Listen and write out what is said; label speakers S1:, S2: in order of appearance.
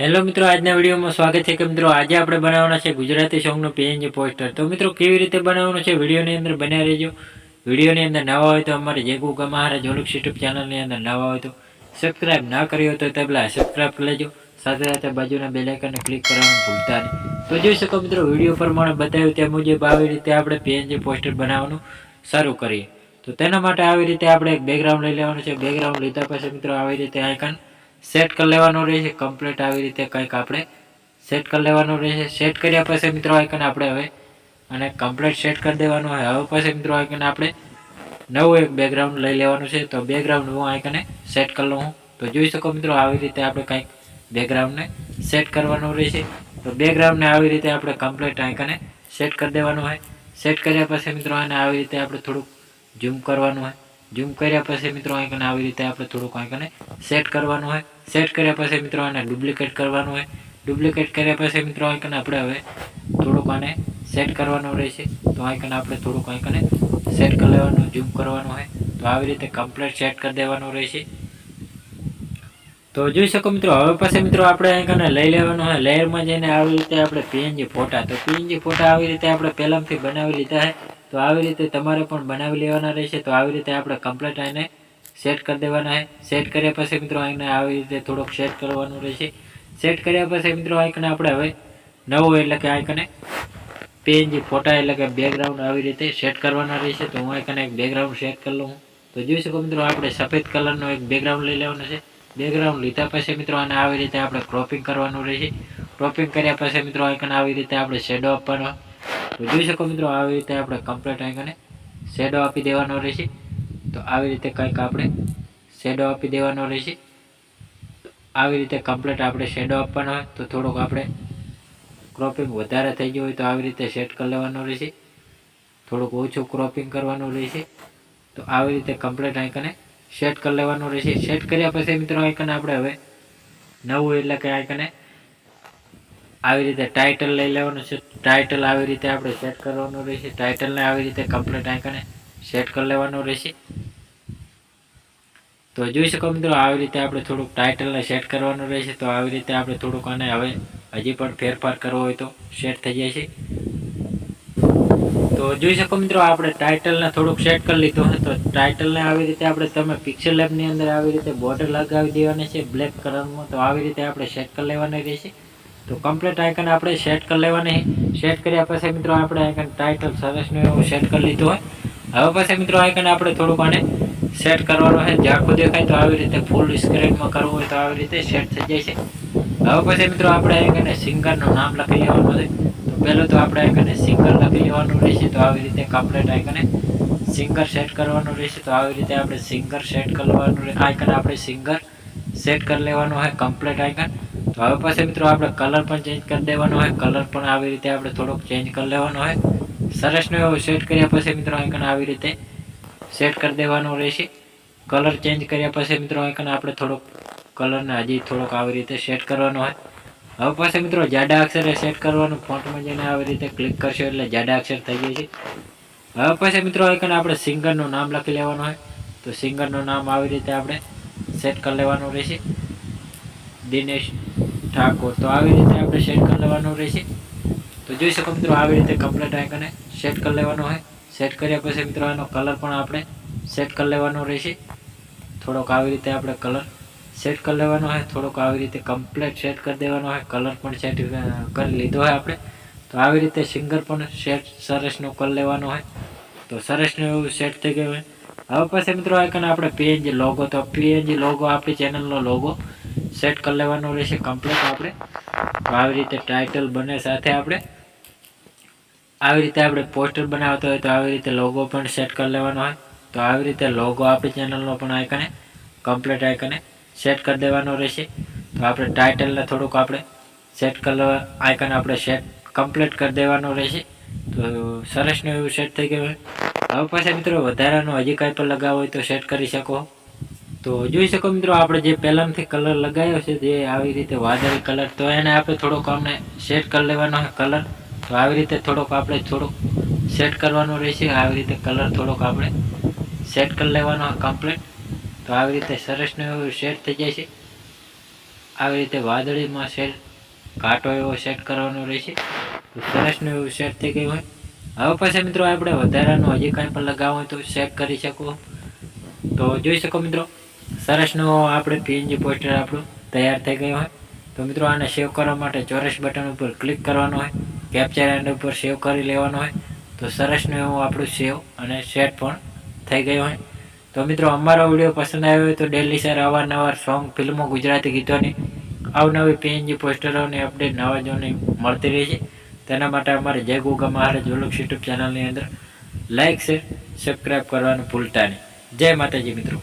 S1: Hello મિત્રો, આજના વિડીયોમાં સ્વાગત છે કે મિત્રો આજે આપણે બનાવવાના છે ગુજરાતી સોંગનું પીએનજી પોસ્ટર તો મિત્રો, કેવી રીતે બનાવવાનું છે વિડીયોની અંદર બન્યા રહેજો. વિડીયોની અંદર નવા હોય તો અમારે જેગુ મહારાજ જોલુક્સ યુટ્યુબ ચેનલની અંદર નવા હોય તો સબસ્ક્રાઈબ ના કર્યો હોય તો તે પહેલાં સબસ્ક્રાઇબ કરી લેજો. સાથે સાથે બાજુના બેલ આઇકનને ક્લિક કરવાનું ભૂલતા નહીં. તો જોઈ શકો મિત્રો, વીડિયો પ્રમાણે બતાવ્યું તે મુજબ આવી રીતે આપણે પીએનજી પોસ્ટર બનાવવાનું શરૂ કરીએ. તો તેના માટે આવી રીતે આપણે એક બેકગ્રાઉન્ડ લઈ લેવાનું છે. બેકગ્રાઉન્ડ લીધા પછી મિત્રો, આવી રીતે આઇકન સેટ કરી લેવાનું રહેશે. કમ્પ્લીટ આવી રીતે કંઈક આપણે સેટ કરી લેવાનું રહેશે. સેટ કર્યા પછી મિત્રો આઈકન આપણે હવે અને કમ્પ્લીટ સેટ કરી દેવાનું હોય. હવે પછી મિત્રો આઈકન આપણે નવું એક બેકગ્રાઉન્ડ લઈ લેવાનું છે. તો બેકગ્રાઉન્ડ હું આઈકને સેટ કરી લઉં તો જોઈ શકો મિત્રો આવી રીતે આપણે કંઈક બેકગ્રાઉન્ડને સેટ કરવાનું રહેશે. તો બેકગ્રાઉન્ડને આવી રીતે આપણે કમ્પ્લીટ આઈકને સેટ કરી દેવાનું હોય. સેટ કર્યા પછી મિત્રો આને આવી રીતે આપણે થોડુંક ઝૂમ કરવાનું હોય. ઝૂમ કર્યા પછી મિત્રો આઇકન આવી રીતે આપણે થોડુંક આઇકને સેટ કરવાનું હોય. સેટ કર્યા પછી મિત્રો આને ડુપ્લિકેટ કરવાનું હોય. ડુપ્લિકેટ કર્યા પછી મિત્રો આઇકન આપણે હવે થોડુંક આને સેટ કરવાનું રહેશે. તો આઇકન આપણે થોડુંક આઇકને સેટ કરી લેવાનું ઝૂમ કરવાનું હોય. તો આવી રીતે કમ્પ્લીટ સેટ કરી દેવાનું રહેશે. તો જોઈ શકો મિત્રો, હવે પછી મિત્રો આપણે આઇકને લઈ લેવાનું હોય. લેયરમાં જઈને આવી રીતે આપણે પીએનજી ફોટા. તો પીએનજી ફોટા આવી રીતે આપણે પહેલાંથી બનાવી લીધા છે. તો આવી રીતે તમારે પણ બનાવી લેવાના રહેશે. તો આવી રીતે આપણે કમ્પ્લેટ આને સેટ કરી દેવાના છે. સેટ કર્યા પછી મિત્રો અહીંને આવી રીતે થોડોક સેટ કરવાનું રહેશે. સેટ કર્યા પછી મિત્રો આઈકને આપણે હવે નવું એટલે કે આઈકને પેનજી ફોટા એટલે કે બેકગ્રાઉન્ડ આવી રીતે સેટ કરવાના રહેશે. તો હું આઈકને એક બેકગ્રાઉન્ડ સેટ કરી લઉં. તો જોઈ શકો મિત્રો આપણે સફેદ કલરનો એક બેકગ્રાઉન્ડ લઈ લેવાનો છે. બેકગ્રાઉન્ડ લીધા પછી મિત્રો આને આવી રીતે આપણે ક્રોપિંગ કરવાનું રહેશે. ક્રોપિંગ કર્યા પછી મિત્રો આઈકન આવી રીતે આપણે શેડો આપવાનો. તો જોઈ શકો મિત્રો, આવી રીતે આપણે કમ્પ્લીટ આઈકને શેડો આપી દેવાનો રહેશે. તો આવી રીતે કંઈક આપણે શેડો આપી દેવાનો રહેશે. આવી રીતે કમ્પ્લીટ આપણે શેડો આપવાનો હોય, તો થોડુંક આપણે ક્રોપિંગ વધારે થઈ ગયું હોય, તો આવી રીતે સેટ કરી લેવાનું રહેશે. થોડુંક ઓછું ક્રોપિંગ કરવાનું રહેશે. તો આવી રીતે કમ્પ્લીટ આઈકને સેટ કરી લેવાનું રહેશે. સેટ કર્યા પછી મિત્રો આઈકન આપણે હવે નવું એટલે કે આઈકને આવી રીતે ટાઇટલ લઈ લેવાનું છે. ટાઇટલ આવી રીતે આપણે સેટ કરવાનું રહેશે. ટાઇટલને આવી રીતે કમ્પ્લીટ આંકને સેટ કરી લેવાનું રહેશે. તો જોઈ શકો મિત્રો, આવી રીતે આપણે થોડુંક ટાઇટલને સેટ કરવાનું રહેશે. તો આવી રીતે આપણે થોડુંક આને હવે હજી પણ ફેરફાર કરવો હોય તો સેટ થઈ જાય છે. તો જોઈ શકો મિત્રો, આપણે ટાઇટલને થોડુંક સેટ કરી લીધું છે તો ટાઇટલને આવી રીતે આપણે તમે પિક્ચર લેબની અંદર આવી રીતે બોર્ડર લગાવી દેવાની છે. બ્લેક કલરમાં તો આવી રીતે આપણે સેટ કરી લેવાની રહેશે. તો કમ્પ્લીટ આઇકન આપણે સેટ કરી લેવાની. સેટ કર્યા પછી મિત્રો આપણે આઇકન ટાઇટલ સરસનું એવું સેટ કરી લીધું હોય. હવે પછી મિત્રો આઇકન આપણે થોડુંક આને સેટ કરવાનું છે. ઝાંખું દેખાય તો આવી રીતે ફૂલ સ્ક્રીનમાં કરવું હોય તો આવી રીતે સેટ થઈ જાય છે. હવે પછી મિત્રો આપણે આઇકને સિંગરનું નામ લખી લેવાનું છે. તો પહેલું તો આપણે આઇકને સિંગર લખી લેવાનું રહેશે. તો આવી રીતે કમ્પ્લીટ આઇકને સિંગર સેટ કરવાનું રહેશે. તો આવી રીતે આપણે સિંગર સેટ કરવાનું આઇકન આપણે સિંગર સેટ કરી લેવાનું હોય કમ્પ્લીટ આઇકન હવે પછી મિત્રો આપણે કલર પણ ચેન્જ કરી દેવાનો હોય કલર પણ આવી રીતે આપણે થોડોક ચેન્જ કરી લેવાનો હોય. સરસનું એવું સેટ કર્યા પછી મિત્રો આઇકન આવી રીતે સેટ કરી દેવાનું રહેશે. કલર ચેન્જ કર્યા પછી મિત્રો આઇકન આપણે થોડોક કલરને હજી થોડોક આવી રીતે સેટ કરવાનો હોય. હવે પછી મિત્રો જાડા અક્ષરે સેટ કરવાનું ફોન્ટમાં જઈને આવી રીતે ક્લિક કરશો એટલે જાડા અક્ષર થઈ જાય છે. હવે પછી મિત્રો આઇકન આપણે સિંગરનું નામ લખી લેવાનું હોય. તો સિંગરનું નામ આવી રીતે આપણે સેટ કરી લેવાનું રહેશે. દિનેશ ઠાકોર. તો આવી રીતે આપણે સેટ કરી લેવાનું રહેશે. તો જોઈ શકો મિત્રો આવી રીતે કમ્પ્લેટ આઈકને સેટ કરી લેવાનું હોય. સેટ કર્યા પછી મિત્રો આનો કલર પણ આપણે સેટ કરી લેવાનો રહેશે. થોડોક આવી રીતે આપણે કલર સેટ કરી લેવાનો હોય. થોડોક આવી રીતે કમ્પ્લેટ સેટ કરી દેવાનો હોય. કલર પણ સેટ કરી લીધો હોય આપણે. તો આવી રીતે સિંગર પણ સેટ સરસનો કરી લેવાનો હોય. તો સરસનું એવું સેટ થઈ ગયું હોય. હવે પછી મિત્રો આઈકન આપણે પીએનજી લોગો તો પીએનજી લોગો આપણી ચેનલનો લોગો સેટ કરી લેવાનો રહેશે કમ્પ્લીટ આપણે. તો આવી રીતે ટાઇટલ બને સાથે આપણે. આવી રીતે આપણે પોસ્ટર બનાવતો હોય તો આવી રીતે લોગો પણ સેટ કરી લેવાનો હોય. તો આવી રીતે લોગો આપણી ચેનલનો પણ આઇકને કમ્પ્લીટ આઇકને સેટ કરી દેવાનો રહેશે. તો આપણે ટાઇટલને થોડુંક આપણે સેટ કરવા આઇકન આપણે સેટ કમ્પ્લીટ કરી દેવાનો રહેશે. તો સરસનું એવું સેટ થઈ ગયું હવે પાછા મિત્રો વધારાનું હજી કાંઈ પણ લગાવ હોય તો સેટ કરી શકો. તો જોઈ શકો મિત્રો, આપણે જે પહેલાંથી કલર લગાવ્યો છે, જે આવી રીતે વાદળી કલર તો એને આપણે થોડોક અમને સેટ કરી લેવાનો છે કલર તો આવી રીતે થોડોક આપણે થોડોક સેટ કરવાનો રહેશે. આવી રીતે કલર થોડોક આપણે સેટ કરી લેવાનો કમ્પ્લીટ તો આવી રીતે સરસનું એવું સેટ થઈ જાય છે. આવી રીતે વાદળીમાં સેટ કાંટો એવો સેટ કરવાનો રહેશે. તો સરસનું એવું સેટ થઈ ગયું હોય. હવે પછી મિત્રો, આપણે વધારાનું હજી કાંઈ પણ લગાવવું હોય તો સેટ કરી શકો. તો જોઈ શકો મિત્રો સરસનું આપણે પીએનજી પોસ્ટર આપણું તૈયાર થઈ ગયું હોય. તો મિત્રો આને સેવ કરવા માટે ચોરસ બટન ઉપર ક્લિક કરવાનું હોય. કેપ્ચર એન્ડ ઉપર સેવ કરી લેવાનું હોય. તો સરસનું એવું આપણું સેવ અને સેટ પણ થઈ ગયું હોય. તો મિત્રો અમારો વીડિયો પસંદ આવ્યો હોય તો ડેલી સર અવારનવાર સોંગ ફિલ્મો ગુજરાતી ગીતોની, અવનવી પીએનજી પોસ્ટરોની અપડેટ નવા જોની મળતી રહે છે. તેના માટે અમારે જય ગોગા મહારાજ ઓલક્ષ યુટ્યુબ ચેનલની અંદર લાઇક શેર સબસ્ક્રાઈબ કરવાનું ભૂલતા નહીં. જય માતાજી મિત્રો.